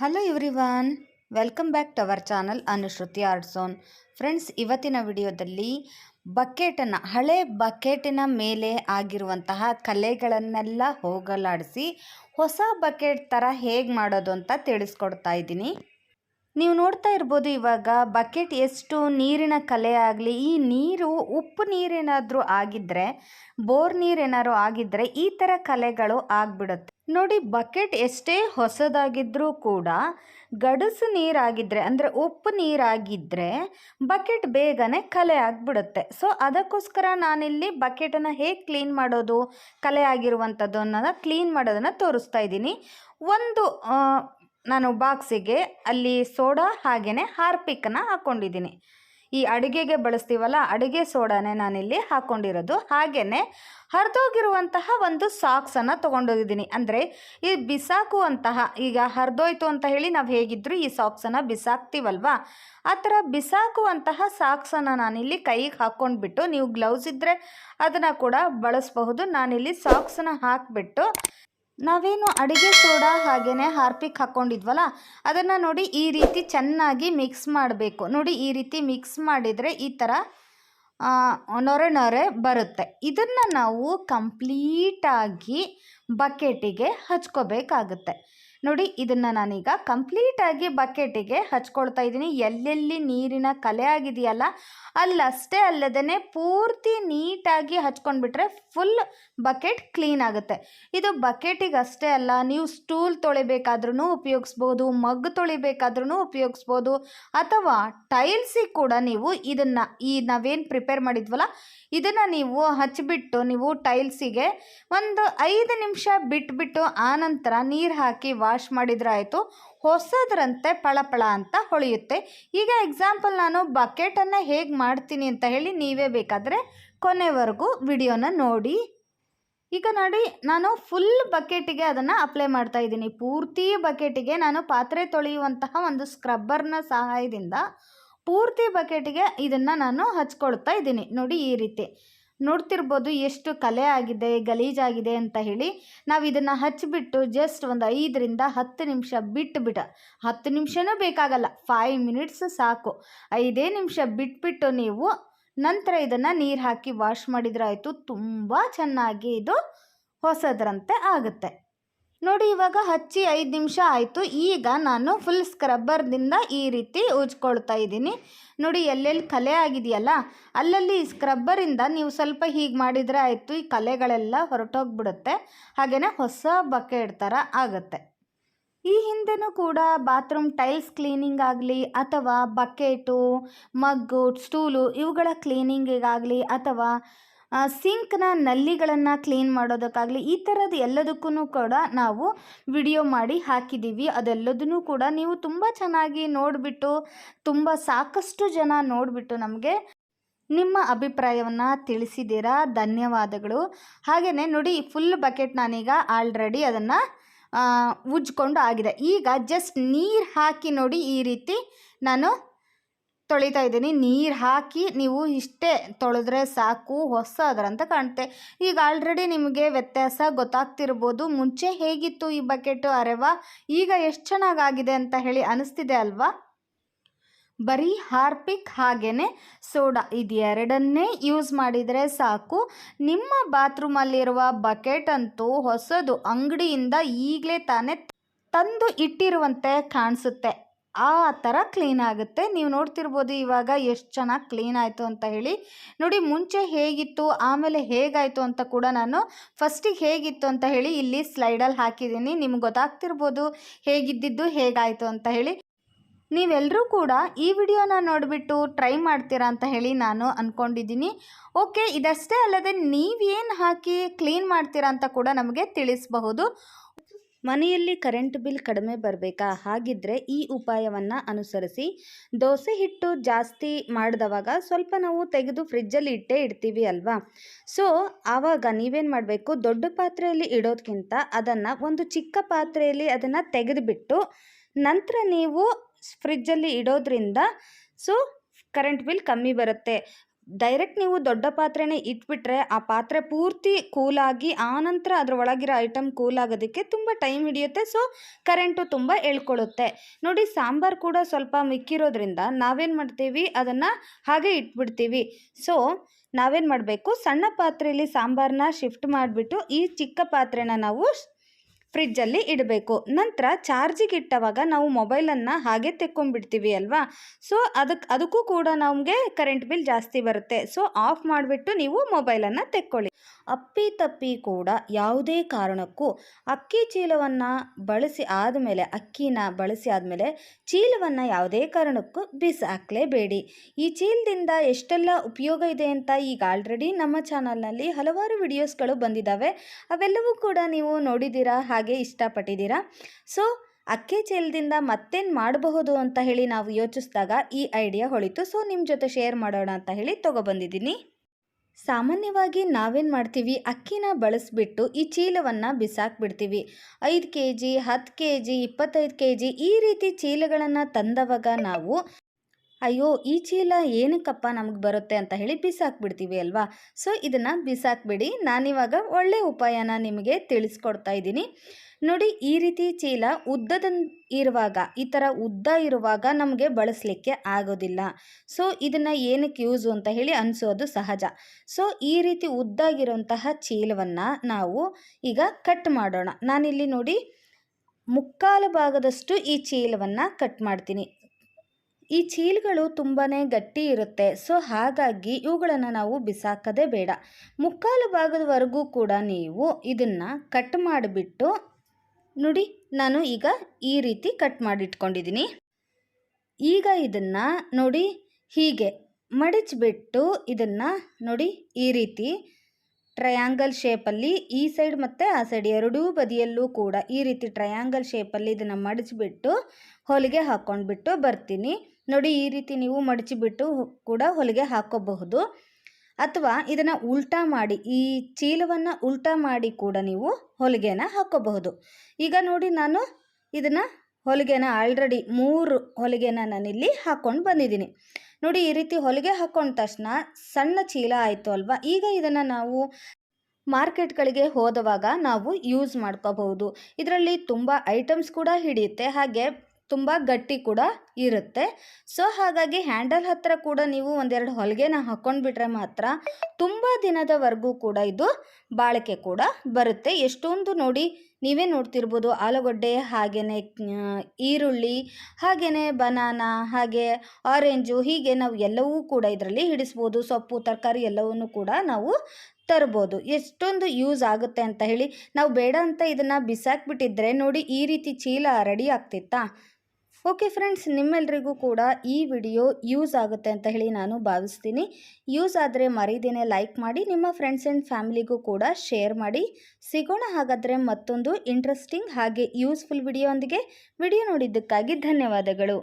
Hello everyone welcome back to our channel Anushruti art zone friends ಇವತ್ತಿನ ವಿಡಿಯೋದಲ್ಲಿ ಬಕೆಟನ್ನು, ಹಳೆ ಬಕೆಟಿನ ಮೇಲೆ ಆಗಿರುವಂತಹ ಕಲೆಗಳನ್ನೆಲ್ಲ ಹೋಗಲಾಡಿಸಿ ಹೊಸ ಬಕೆಟ್ ಥರ ಹೇಗೆ ಮಾಡೋದು ಅಂತ ತಿಳಿಸ್ಕೊಡ್ತಾ ಇದ್ದೀನಿ. ನೀವು ನೋಡ್ತಾ ಇರ್ಬೋದು ಇವಾಗ ಬಕೆಟ್ ಎಷ್ಟು ನೀರಿನ ಕಲೆ ಆಗಲಿ, ಈ ನೀರು ಉಪ್ಪು ನೀರೇನಾದರೂ ಆಗಿದ್ದರೆ ಬೋರ್ ನೀರೇನಾದ್ರೂ ಆಗಿದ್ದರೆ ಈ ಥರ ಕಲೆಗಳು ಆಗಿಬಿಡುತ್ತೆ. ನೋಡಿ, ಬಕೆಟ್ ಎಷ್ಟೇ ಹೊಸದಾಗಿದ್ದರೂ ಕೂಡ ಗಡಸು ನೀರಾಗಿದ್ದರೆ ಅಂದರೆ ಉಪ್ಪು ನೀರಾಗಿದ್ದರೆ ಬಕೆಟ್ ಬೇಗನೆ ಕಲೆ ಆಗಿಬಿಡುತ್ತೆ. ಸೊ, ಅದಕ್ಕೋಸ್ಕರ ನಾನಿಲ್ಲಿ ಬಕೆಟನ್ನು ಹೇಗೆ ಕ್ಲೀನ್ ಮಾಡೋದು, ಕಲೆ ಆಗಿರುವಂಥದ್ದು ಅನ್ನೋದನ್ನ ಕ್ಲೀನ್ ಮಾಡೋದನ್ನು ತೋರಿಸ್ತಾ ಇದ್ದೀನಿ. ಒಂದು ನಾನು ಬಾಕ್ಸಿಗೆ, ಅಲ್ಲಿ ಸೋಡಾ ಹಾಗೆಯೇ ಹಾರ್ಪಿಕ್ಕನ್ನು ಹಾಕ್ಕೊಂಡಿದ್ದೀನಿ ಈ ಅಡುಗೆಗೆ ಬಳಸ್ತೀವಲ್ಲ, ಅಡುಗೆ ಸೋಡಾನೇ ನಾನಿಲ್ಲಿ ಹಾಕ್ಕೊಂಡಿರೋದು ಹಾಗೆಯೇ ಹರಿದೋಗಿರುವಂತಹ ಒಂದು ಸಾಕ್ಸನ್ನು ತೊಗೊಂಡೋಗಿದ್ದೀನಿ. ಅಂದರೆ ಈ ಬಿಸಾಕುವಂತಹ, ಈಗ ಹರಿದೋಯ್ತು ಅಂತ ಹೇಳಿ ನಾವು ಹೇಗಿದ್ದರೂ ಈ ಸಾಕ್ಸನ್ನು ಬಿಸಾಕ್ತೀವಲ್ವಾ? ಆ ಥರ ಬಿಸಾಕುವಂತಹ ಸಾಕ್ಸನ್ನು ನಾನಿಲ್ಲಿ ಕೈಗೆ ಹಾಕ್ಕೊಂಡ್ಬಿಟ್ಟು, ನೀವು ಗ್ಲೌಸ್ ಇದ್ದರೆ ಅದನ್ನು ಕೂಡ ಬಳಸಬಹುದು. ನಾನಿಲ್ಲಿ ಸಾಕ್ಸನ್ನು ಹಾಕಿಬಿಟ್ಟು ನಾವೇನು ಅಡುಗೆ ಸೋಡಾ ಹಾಗೆಯೇ ಹಾರ್ಪಿಕ್ ಹಾಕ್ಕೊಂಡಿದ್ವಲ್ಲ ಅದನ್ನು ನೋಡಿ ಈ ರೀತಿ ಚೆನ್ನಾಗಿ ಮಿಕ್ಸ್ ಮಾಡಬೇಕು. ನೋಡಿ ಈ ರೀತಿ ಮಿಕ್ಸ್ ಮಾಡಿದರೆ ಈ ಥರ ನೊರೆ ನೊರೆ ಬರುತ್ತೆ. ಇದನ್ನು ನಾವು ಕಂಪ್ಲೀಟಾಗಿ ಬಕೆಟಿಗೆ ಹಚ್ಕೋಬೇಕಾಗುತ್ತೆ. ನೋಡಿ, ಇದನ್ನು ನಾನೀಗ ಕಂಪ್ಲೀಟಾಗಿ ಬಕೆಟಿಗೆ ಹಚ್ಕೊಳ್ತಾ ಇದ್ದೀನಿ. ಎಲ್ಲೆಲ್ಲಿ ನೀರಿನ ಕಲೆ ಆಗಿದೆಯಲ್ಲ, ಅಲ್ಲಷ್ಟೇ ಅಲ್ಲದೇ ಪೂರ್ತಿ ನೀಟಾಗಿ ಹಚ್ಕೊಂಡ್ಬಿಟ್ರೆ ಫುಲ್ ಬಕೆಟ್ ಕ್ಲೀನ್ ಆಗುತ್ತೆ. ಇದು ಬಕೆಟಿಗೆ ಅಷ್ಟೇ ಅಲ್ಲ, ನೀವು ಸ್ಟೂಲ್ ತೊಳಿಬೇಕಾದ್ರೂ ಉಪಯೋಗಿಸ್ಬೋದು ಮಗ್ ತೊಳಿಬೇಕಾದ್ರೂ ಉಪಯೋಗಿಸ್ಬೋದು, ಅಥವಾ ಟೈಲ್ಸಿಗೆ ಕೂಡ ನೀವು ಇದನ್ನು ಈ ನಾವೇನು ಪ್ರಿಪೇರ್ ಮಾಡಿದ್ವಲ್ಲ ಇದನ್ನು ನೀವು ಹಚ್ಚಿಬಿಟ್ಟು ನೀವು ಟೈಲ್ಸಿಗೆ ಒಂದು ಐದು ನಿಮಿಷ ಬಿಟ್ಬಿಟ್ಟು ಆನಂತರ ನೀರು ಹಾಕಿ ವಾಶ್ ಮಾಡಿದ್ರೆ ಆಯಿತು ಹೊಸದ್ರಂತೆ ಪಳಪಳ ಅಂತ ಹೊಳೆಯುತ್ತೆ. ಈಗ ಎಕ್ಸಾಂಪಲ್ ನಾನು ಬಕೆಟನ್ನು ಹೇಗೆ ಮಾಡ್ತೀನಿ ಅಂತ ಹೇಳಿ ನೀವೇ ಬೇಕಾದರೆ ಕೊನೆವರೆಗೂ ವಿಡಿಯೋನ ನೋಡಿ. ಈಗ ನೋಡಿ, ನಾನು ಫುಲ್ ಬಕೆಟಿಗೆ ಅದನ್ನು ಅಪ್ಲೈ ಮಾಡ್ತಾ ಇದ್ದೀನಿ. ಪೂರ್ತಿ ಬಕೆಟಿಗೆ ನಾನು ಪಾತ್ರೆ ತೊಳೆಯುವಂತಹ ಒಂದು ಸ್ಕ್ರಬ್ಬರ್ನ ಸಹಾಯದಿಂದ ಪೂರ್ತಿ ಬಕೆಟಿಗೆ ಇದನ್ನು ನಾನು ಹಚ್ಕೊಳ್ತಾ ಇದ್ದೀನಿ. ನೋಡಿ ಈ ರೀತಿ. ನೋಡ್ತಿರ್ಬೋದು ಎಷ್ಟು ಕಲೆ ಆಗಿದೆ, ಗಲೀಜಾಗಿದೆ ಅಂತ ಹೇಳಿ. ನಾವು ಇದನ್ನು ಹಚ್ಚಿಬಿಟ್ಟು ಜಸ್ಟ್ ಒಂದು ಐದರಿಂದ ಹತ್ತು ನಿಮಿಷ ಬಿಟ್ಟುಬಿಟ್ಟು ಹತ್ತು ನಿಮಿಷನೂ ಬೇಕಾಗಲ್ಲ ಫೈವ್ ಮಿನಿಟ್ಸ್ ಸಾಕು. ಐದೇ ನಿಮಿಷ ಬಿಟ್ಬಿಟ್ಟು ನೀವು ನಂತರ ಇದನ್ನು ನೀರು ಹಾಕಿ ವಾಶ್ ಮಾಡಿದ್ರಾಯಿತು ತುಂಬ ಚೆನ್ನಾಗಿ ಇದು ಹೊಸದ್ರಂತೆ ಆಗುತ್ತೆ. ನೋಡಿ, ಇವಾಗ ಹಚ್ಚಿ ಐದು ನಿಮಿಷ ಆಯಿತು. ಈಗ ನಾನು ಫುಲ್ ಸ್ಕ್ರಬ್ಬರ್ದಿಂದ ಈ ರೀತಿ ಉಜ್ಕೊಳ್ತಾ ಇದ್ದೀನಿ. ನೋಡಿ, ಎಲ್ಲೆಲ್ಲಿ ಕಲೆ ಆಗಿದೆಯಲ್ಲ, ಅಲ್ಲಲ್ಲಿ ಸ್ಕ್ರಬ್ಬರಿಂದ ನೀವು ಸ್ವಲ್ಪ ಹೀಗೆ ಮಾಡಿದರೆ ಆಯಿತು. ಈ ಕಲೆಗಳೆಲ್ಲ ಹೊರಟೋಗ್ಬಿಡುತ್ತೆ. ಹಾಗೆಯೇ ಹೊಸ ಬಕೆಟ್ ಥರ ಆಗುತ್ತೆ. ಈ ಹಿಂದೆನೂ ಕೂಡ ಬಾತ್ರೂಮ್ ಟೈಲ್ಸ್ ಕ್ಲೀನಿಂಗ್ ಆಗಲಿ, ಅಥವಾ ಬಕೆಟು ಮಗ್ಗು ಸ್ಟೂಲು ಇವುಗಳ ಕ್ಲೀನಿಂಗಿಗಾಗಲಿ ಅಥವಾ ಸಿಂಕ್ನ ನಲ್ಲಿಗಳನ್ನು ಕ್ಲೀನ್ ಮಾಡೋದಕ್ಕಾಗಲಿ ಈ ಥರದ್ದು ಎಲ್ಲದಕ್ಕೂ ಕೂಡ ನಾವು ವಿಡಿಯೋ ಮಾಡಿ ಹಾಕಿದ್ದೀವಿ ಅದೆಲ್ಲದನ್ನೂ ಕೂಡ ನೀವು ತುಂಬ ಚೆನ್ನಾಗಿ ನೋಡಿಬಿಟ್ಟು, ತುಂಬ ಸಾಕಷ್ಟು ಜನ ನೋಡಿಬಿಟ್ಟು ನಮಗೆ ನಿಮ್ಮ ಅಭಿಪ್ರಾಯವನ್ನು ತಿಳಿಸಿದ್ದೀರಾ. ಧನ್ಯವಾದಗಳು. ಹಾಗೆಯೇ ನೋಡಿ ಫುಲ್ ಬಕೆಟ್ ನಾನೀಗ ಆಲ್ರೆಡಿ ಅದನ್ನು ಉಜ್ಕೊಂಡು ಆಗಿದೆ. ಈಗ ಜಸ್ಟ್ ನೀರು ಹಾಕಿ ನೋಡಿ ಈ ರೀತಿ ನಾನು ತೊಳಿತಾ ಇದ್ದೀನಿ. ನೀರು ಹಾಕಿ ನೀವು ಇಷ್ಟೇ ತೊಳೆದ್ರೆ ಸಾಕು, ಹೊಸ ಅದರಂತ ಕಾಣುತ್ತೆ. ಈಗ ಆಲ್ರೆಡಿ ನಿಮಗೆ ವ್ಯತ್ಯಾಸ ಗೊತ್ತಾಗ್ತಿರ್ಬೋದು. ಮುಂಚೆ ಹೇಗಿತ್ತು ಈ ಬಕೆಟು ಅರೆವಾ? ಈಗ ಎಷ್ಟು ಚೆನ್ನಾಗಾಗಿದೆ ಅಂತ ಹೇಳಿ ಅನಿಸ್ತಿದೆ ಅಲ್ವಾ? ಬರೀ ಹಾರ್ಪಿಕ್ ಹಾಗೆಯೇ ಸೋಡಾ ಇದು ಎರಡನ್ನೇ ಯೂಸ್ ಮಾಡಿದರೆ ಸಾಕು. ನಿಮ್ಮ ಬಾತ್ರೂಮಲ್ಲಿರುವ ಬಕೆಟ್ ಅಂತೂ ಹೊಸದು ಅಂಗಡಿಯಿಂದ ಈಗಲೇ ತಾನೇ ತಂದು ಇಟ್ಟಿರುವಂತೆ ಕಾಣಿಸುತ್ತೆ. ಆ ಥರ ಕ್ಲೀನ್ ಆಗುತ್ತೆ. ನೀವು ನೋಡ್ತಿರ್ಬೋದು ಇವಾಗ ಎಷ್ಟು ಚೆನ್ನಾಗಿ ಕ್ಲೀನ್ ಆಯಿತು ಅಂತ ಹೇಳಿ. ನೋಡಿ ಮುಂಚೆ ಹೇಗಿತ್ತು, ಆಮೇಲೆ ಹೇಗಾಯಿತು ಅಂತ ಕೂಡ ನಾನು ಫಸ್ಟಿಗೆ ಹೇಗಿತ್ತು ಅಂತ ಹೇಳಿ ಇಲ್ಲಿ ಸ್ಲೈಡಲ್ಲಿ ಹಾಕಿದ್ದೀನಿ. ನಿಮ್ಗೆ ಗೊತ್ತಾಗ್ತಿರ್ಬೋದು ಹೇಗಿದ್ದಿದ್ದು, ಹೇಗಾಯಿತು ಅಂತ ಹೇಳಿ. ನೀವೆಲ್ಲರೂ ಕೂಡ ಈ ವಿಡಿಯೋನ ನೋಡಿಬಿಟ್ಟು ಟ್ರೈ ಮಾಡ್ತೀರಾ ಅಂತ ಹೇಳಿ ನಾನು ಅಂದ್ಕೊಂಡಿದ್ದೀನಿ ಓಕೆ, ಇದಷ್ಟೇ ಅಲ್ಲದೆ ನೀವೇನು ಹಾಕಿ ಕ್ಲೀನ್ ಮಾಡ್ತೀರಾ ಅಂತ ಕೂಡ ನಮಗೆ ತಿಳಿಸಬಹುದು. ಮನೆಯಲ್ಲಿ ಕರೆಂಟ್ ಬಿಲ್ ಕಡಿಮೆ ಬರಬೇಕಾ? ಹಾಗಿದ್ರೆ ಈ ಉಪಾಯವನ್ನು ಅನುಸರಿಸಿ. ದೋಸೆ ಹಿಟ್ಟು ಜಾಸ್ತಿ ಮಾಡಿದವಾಗ ಸ್ವಲ್ಪ ನಾವು ತೆಗೆದು ಫ್ರಿಜ್ಜಲ್ಲಿ ಇಟ್ಟೇ ಇಡ್ತೀವಿ ಅಲ್ವಾ? ಸೊ ಆವಾಗ ನೀವೇನು ಮಾಡಬೇಕು? ದೊಡ್ಡ ಪಾತ್ರೆಯಲ್ಲಿ ಇಡೋದಕ್ಕಿಂತ ಅದನ್ನು ಒಂದು ಚಿಕ್ಕ ಪಾತ್ರೆಯಲ್ಲಿ ಅದನ್ನು ತೆಗೆದುಬಿಟ್ಟು ನಂತರ ನೀವು ಫ್ರಿಜ್ಜಲ್ಲಿ ಇಡೋದ್ರಿಂದ ಸೊ ಕರೆಂಟ್ ಬಿಲ್ ಕಮ್ಮಿ ಬರುತ್ತೆ. ಡೈರೆಕ್ಟ್ ನೀವು ದೊಡ್ಡ ಪಾತ್ರೆನೇ ಇಟ್ಬಿಟ್ರೆ ಆ ಪಾತ್ರೆ ಪೂರ್ತಿ ಕೂಲಾಗಿ ಆನಂತರ ಅದರ ಒಳಗಿರೋ ಐಟಮ್ ಕೂಲ್ ಆಗೋದಕ್ಕೆ ತುಂಬ ಟೈಮ್ ಹಿಡಿಯುತ್ತೆ. ಸೊ ಕರೆಂಟು ತುಂಬ ಎಳ್ಕೊಳ್ಳುತ್ತೆ ನೋಡಿ, ಸಾಂಬಾರು ಕೂಡ ಸ್ವಲ್ಪ ಮಿಕ್ಕಿರೋದ್ರಿಂದ ನಾವೇನು ಮಾಡ್ತೀವಿ? ಅದನ್ನು ಹಾಗೆ ಇಟ್ಬಿಡ್ತೀವಿ. ಸೊ ನಾವೇನು ಮಾಡಬೇಕು? ಸಣ್ಣ ಪಾತ್ರೆಯಲ್ಲಿ ಸಾಂಬಾರನ್ನ ಶಿಫ್ಟ್ ಮಾಡಿಬಿಟ್ಟು ಈ ಚಿಕ್ಕ ಪಾತ್ರೆನ ನಾವು ಫ್ರಿಜ್ಜಲ್ಲಿ ಇಡಬೇಕು. ನಂತರ ಚಾರ್ಜಿಗೆ ಇಟ್ಟವಾಗ ನಾವು ಮೊಬೈಲನ್ನು ಹಾಗೆ ತೆಕ್ಕೊಂಡ್ಬಿಡ್ತೀವಿ ಅಲ್ವಾ? ಸೊ ಅದಕ್ಕೆ ಅದಕ್ಕೂ ಕೂಡ ನಮಗೆ ಕರೆಂಟ್ ಬಿಲ್ ಜಾಸ್ತಿ ಬರುತ್ತೆ. ಸೊ, ಆಫ್ ಮಾಡಿಬಿಟ್ಟು ನೀವು ಮೊಬೈಲನ್ನು ತೆಕ್ಕೊಳ್ಳಿ. ಅಪ್ಪಿ ತಪ್ಪಿ ಕೂಡ ಯಾವುದೇ ಕಾರಣಕ್ಕೂ ಅಕ್ಕಿ ಚೀಲವನ್ನು ಬಳಸಿ ಆದಮೇಲೆ, ಅಕ್ಕಿನ ಬಳಸಿ ಆದಮೇಲೆ ಚೀಲವನ್ನು ಯಾವುದೇ ಕಾರಣಕ್ಕೂ ಬಿಸಾಕಲೇಬೇಡಿ. ಈ ಚೀಲದಿಂದ ಎಷ್ಟೆಲ್ಲ ಉಪಯೋಗ ಇದೆ ಅಂತ ಈಗ ಆಲ್ರೆಡಿ ನಮ್ಮ ಚಾನಲ್ನಲ್ಲಿ ಹಲವಾರು ವಿಡಿಯೋಸ್ಗಳು ಬಂದಿದ್ದಾವೆ. ಅವೆಲ್ಲವೂ ಕೂಡ ನೀವು ನೋಡಿದ್ದೀರಾ? ಇಷ್ಟಪಟ್ಟಿದ್ದೀರಾ? ಸೊ, ಅಕ್ಕಿ ಚೀಲದಿಂದ ಮತ್ತೇನು ಮಾಡಬಹುದು ಅಂತ ಹೇಳಿ ನಾವು ಯೋಚಿಸಿದಾಗ ಈ ಐಡಿಯಾ ಹೊಳಿತು. ಸೊ ನಿಮ್ಮ ಜೊತೆ ಶೇರ್ ಮಾಡೋಣ ಅಂತ ಹೇಳಿ ತೊಗೊಬಂದಿದ್ದೀನಿ ಸಾಮಾನ್ಯವಾಗಿ ನಾವೇನು ಮಾಡ್ತೀವಿ? ಅಕ್ಕಿನ ಬಳಸಿಬಿಟ್ಟು ಈ ಚೀಲವನ್ನು ಬಿಸಾಕ್ಬಿಡ್ತೀವಿ. ಐದು ಕೆ ಜಿ ಹತ್ತು ಕೆ ಜಿ ಇಪ್ಪತ್ತೈದು ಕೆ ಜಿ ಈ ರೀತಿ ಚೀಲಗಳನ್ನು ತಂದವಾಗ ನಾವು ಅಯ್ಯೋ, ಈ ಚೀಲ ಏನಕ್ಕಪ್ಪ ನಮಗೆ ಬರುತ್ತೆ ಅಂತ ಹೇಳಿ ಬಿಸಾಕ್ಬಿಡ್ತೀವಿ ಅಲ್ವಾ? ಸೊ, ಇದನ್ನು ಬಿಸಾಕ್ಬಿಡಿ. ನಾನಿವಾಗ ಒಳ್ಳೆಯ ಉಪಾಯನ ನಿಮಗೆ ತಿಳಿಸ್ಕೊಡ್ತಾ ಇದ್ದೀನಿ. ನೋಡಿ, ಈ ರೀತಿ ಚೀಲ ಉದ್ದದ ಇರುವಾಗ, ಈ ಥರ ಉದ್ದ ಇರುವಾಗ ನಮಗೆ ಬಳಸಲಿಕ್ಕೆ ಆಗೋದಿಲ್ಲ. ಸೊ, ಇದನ್ನು ಏನಕ್ಕೆ ಯೂಸು ಅಂತ ಹೇಳಿ ಅನಿಸೋದು ಸಹಜ. ಸೊ, ಈ ರೀತಿ ಉದ್ದಾಗಿರುವಂತಹ ಚೀಲವನ್ನು ನಾವು ಈಗ ಕಟ್ ಮಾಡೋಣ. ನಾನಿಲ್ಲಿ ನೋಡಿ, ಮುಕ್ಕಾಲು ಭಾಗದಷ್ಟು ಈ ಚೀಲವನ್ನು ಕಟ್ ಮಾಡ್ತೀನಿ. ಈ ಚೀಲ್ಗಳು ತುಂಬಾ ಗಟ್ಟಿ ಇರುತ್ತೆ. ಸೊ, ಹಾಗಾಗಿ ಇವುಗಳನ್ನು ನಾವು ಬಿಸಾಕೋದೇ ಬೇಡ. ಮುಕ್ಕಾಲು ಭಾಗದವರೆಗೂ ಕೂಡ ನೀವು ಇದನ್ನು ಕಟ್ ಮಾಡಿಬಿಟ್ಟು, ನೋಡಿ, ನಾನು ಈಗ ಈ ರೀತಿ ಕಟ್ ಮಾಡಿಟ್ಕೊಂಡಿದ್ದೀನಿ ಈಗ ಇದನ್ನು ನೋಡಿ, ಹೀಗೆ ಮಡಚಿಬಿಟ್ಟು ಇದನ್ನು ನೋಡಿ, ಈ ರೀತಿ ಟ್ರಯಾಂಗಲ್ ಶೇಪಲ್ಲಿ ಈ ಸೈಡ್ ಮತ್ತು ಆ ಸೈಡ್ ಎರಡೂ ಬದಿಯಲ್ಲೂ ಕೂಡ ಈ ರೀತಿ ಟ್ರಯಾಂಗಲ್ ಶೇಪಲ್ಲಿ ಇದನ್ನು ಮಡಚಿಬಿಟ್ಟು ಹೊಲಿಗೆ ಹಾಕ್ಕೊಂಡ್ಬಿಟ್ಟು ಬರ್ತೀನಿ. ನೋಡಿ, ಈ ರೀತಿ ನೀವು ಮಡಚಿಬಿಟ್ಟು ಕೂಡ ಹೊಲಿಗೆ ಹಾಕೋಬಹುದು. ಅಥವಾ ಇದನ್ನು ಉಲ್ಟಾ ಮಾಡಿ, ಈ ಚೀಲವನ್ನು ಉಲ್ಟಾ ಮಾಡಿ ಕೂಡ ನೀವು ಹೊಲಿಗೆನ ಹಾಕೋಬಹುದು. ಈಗ ನೋಡಿ, ನಾನು ಇದನ್ನು ಹೊಲಿಗೆನ ಆಲ್ರೆಡಿ ಮೂರು ಹೊಲಿಗೆನ ನಾನಿಲ್ಲಿ ಹಾಕ್ಕೊಂಡು ಬಂದಿದ್ದೀನಿ. ನೋಡಿ, ಈ ರೀತಿ ಹೊಲಿಗೆ ಹಾಕೊಂಡ ತಕ್ಷಣ ಸಣ್ಣ ಚೀಲ ಆಯಿತು ಅಲ್ವಾ? ಈಗ ಇದನ್ನು ನಾವು ಮಾರ್ಕೆಟ್ಗಳಿಗೆ ಹೋದವಾಗ ನಾವು ಯೂಸ್ ಮಾಡ್ಕೋಬಹುದು. ಇದರಲ್ಲಿ ತುಂಬ ಐಟಮ್ಸ್ ಕೂಡ ಹಿಡಿಯುತ್ತೆ. ಹಾಗೆ ತುಂಬ ಗಟ್ಟಿ ಕೂಡ ಇರುತ್ತೆ. ಸೊ ಹಾಗಾಗಿ ಹ್ಯಾಂಡಲ್ ಹತ್ತಿರ ಕೂಡ ನೀವು ಒಂದೆರಡು ಹೊಲಿಗೆನ ಹಾಕೊಂಡ್ಬಿಟ್ರೆ ಮಾತ್ರ ತುಂಬ ದಿನದವರೆಗೂ ಕೂಡ ಇದು ಬಾಳಿಕೆ ಕೂಡ ಬರುತ್ತೆ. ಎಷ್ಟೊಂದು ನೋಡಿ ನೀವೇ ನೋಡ್ತಿರ್ಬೋದು, ಆಲೂಗಡ್ಡೆ ಹಾಗೇ ಈರುಳ್ಳಿ ಹಾಗೆಯೇ ಬನಾನ, ಹಾಗೆ ಆರೆಂಜು ಹೀಗೆ ನಾವು ಎಲ್ಲವೂ ಕೂಡ ಇದರಲ್ಲಿ ಹಿಡಿಸ್ಬೋದು. ಸೊಪ್ಪು, ತರಕಾರಿ ಎಲ್ಲವನ್ನೂ ಕೂಡ ನಾವು ತರ್ಬೋದು. ಎಷ್ಟೊಂದು ಯೂಸ್ ಆಗುತ್ತೆ ಅಂತ ಹೇಳಿ, ನಾವು ಬೇಡ ಅಂತ ಇದನ್ನು ಬಿಸಾಕ್ಬಿಟ್ಟಿದ್ರೆ ನೋಡಿ ಈ ರೀತಿ ಚೀಲ ರೆಡಿ ಆಗ್ತಿತ್ತಾ? ಓಕೆ ಫ್ರೆಂಡ್ಸ್ ನಿಮ್ಮೆಲ್ರಿಗೂ ಕೂಡ ಈ ವಿಡಿಯೋ ಯೂಸ್ ಆಗುತ್ತೆ ಅಂತ ಹೇಳಿ ನಾನು ಭಾವಿಸ್ತೀನಿ. ಯೂಸ್ ಆದರೆ ಮರೀದೇನೆ ಲೈಕ್ ಮಾಡಿ, ನಿಮ್ಮ ಫ್ರೆಂಡ್ಸ್ ಆ್ಯಂಡ್ ಫ್ಯಾಮಿಲಿಗೂ ಕೂಡ ಶೇರ್ ಮಾಡಿ. ಸಿಗೋಣ ಹಾಗಾದರೆ ಮತ್ತೊಂದು ಇಂಟ್ರೆಸ್ಟಿಂಗ್ ಹಾಗೆ ಯೂಸ್ಫುಲ್ ವಿಡಿಯೋ ಒಂದಿಗೆ. ವಿಡಿಯೋ ನೋಡಿದ್ದಕ್ಕಾಗಿ ಧನ್ಯವಾದಗಳು.